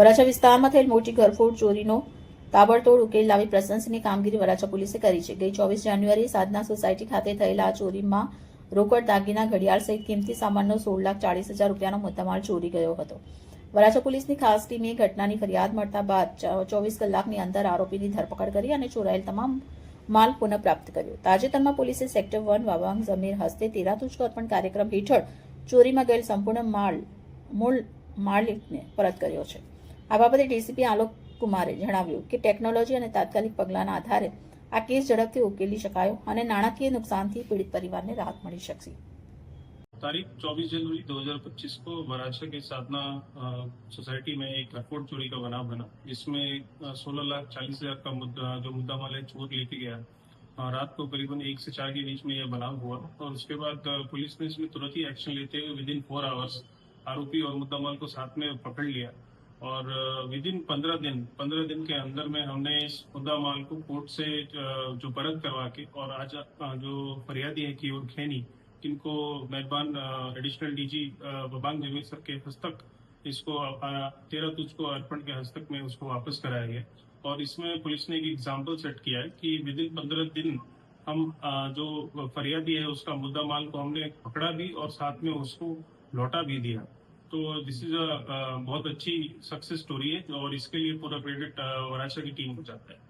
વરાછા વિસ્તારમાં થયેલ મોટી ઘરફોડ ચોરીનો તાબડતોડ ઉકેલ લાવી પ્રશંસની કામગીરી વરાછા પોલીસે કરી છે ગઈ ચોવીસ જાન્યુઆરીએ સાધના સોસાયટી ખાતે થયેલા આ ચોરીમાં રોકડ દાગીના ઘડિયાળ સહિત કિંમતી સામાનનો સોળ લાખ ચાળીસ હજાર રૂપિયાનો મુદ્દામાલ ચોરી ગયો હતો વરાછા પોલીસની ખાસ ટીમે ઘટનાની ફરિયાદ મળતા બાદ ચોવીસ કલાકની અંદર આરોપીની ધરપકડ કરી અને ચોરાયેલ તમામ માલ પુનઃપ્રાપ્ત કર્યો તાજેતરમાં પોલીસે સેક્ટર વન વાવાંગ જમીર હસ્તે તેરા તુજકો અર્પણ કાર્યક્રમ હેઠળ ચોરીમાં ગયેલ સંપૂર્ણ માલ મૂળ માલિકને પરત કર્યો છે आपाते डीसीपी आलोक कुमार ने जनाबियो कि टेक्नोलॉजी ने तात्कालिक पगलाने आधार पे आ केस जल्दी उकेली શકાયો અને નાણાકીય નુકસાન થી પીડિત પરિવારને રાહત મળી શકશે. તારીખ 24 જાન્યુઆરી 2025 કો મરાછા કે સાથના સોસાયટી મે એક રફ્ટ ચોરી કા બનાવ બના. ઇસમે 16 લાખ 40 હજાર કા મુદ્દા જો મુદ્દામાલ હે ચોર લીટી ગયા. ઓર રાત કો تقريبا 1 સે 4 કે બીચ મે ય બનાવ હુઆ ઓર ઉસકે બાદ પોલીસ પોલીસ મે તરત હી એક્શન લેતે વિધીન 4 અવર્સ આરોપી ઓર મુદ્દામાલ કો સાથ મે પકડ લિયા. और विद इन पंद्रह दिन पंद्रह दिन के अंदर में हमने इस मुद्दा माल को कोर्ट से जो बरत करवा के और आज जो फरियादी है की खैनी इनको मेहरबान additional DG Babang Zameer sir के हस्तक इसको तेरह तुझ को अर्पण के हस्तक में उसको वापस कराया गया और इसमें पुलिस ने एक एग्जाम्पल सेट किया है कि विद इन पंद्रह दिन हम जो फरियादी है उसका मुद्दा माल को हमने पकड़ा भी और साथ में उसको लौटा भी दिया तो दिस इज अ बहुत अच्छी सक्सेस स्टोरी है और इसके लिए पूरा क्रेडिट वराशा uh, की टीम को जाता है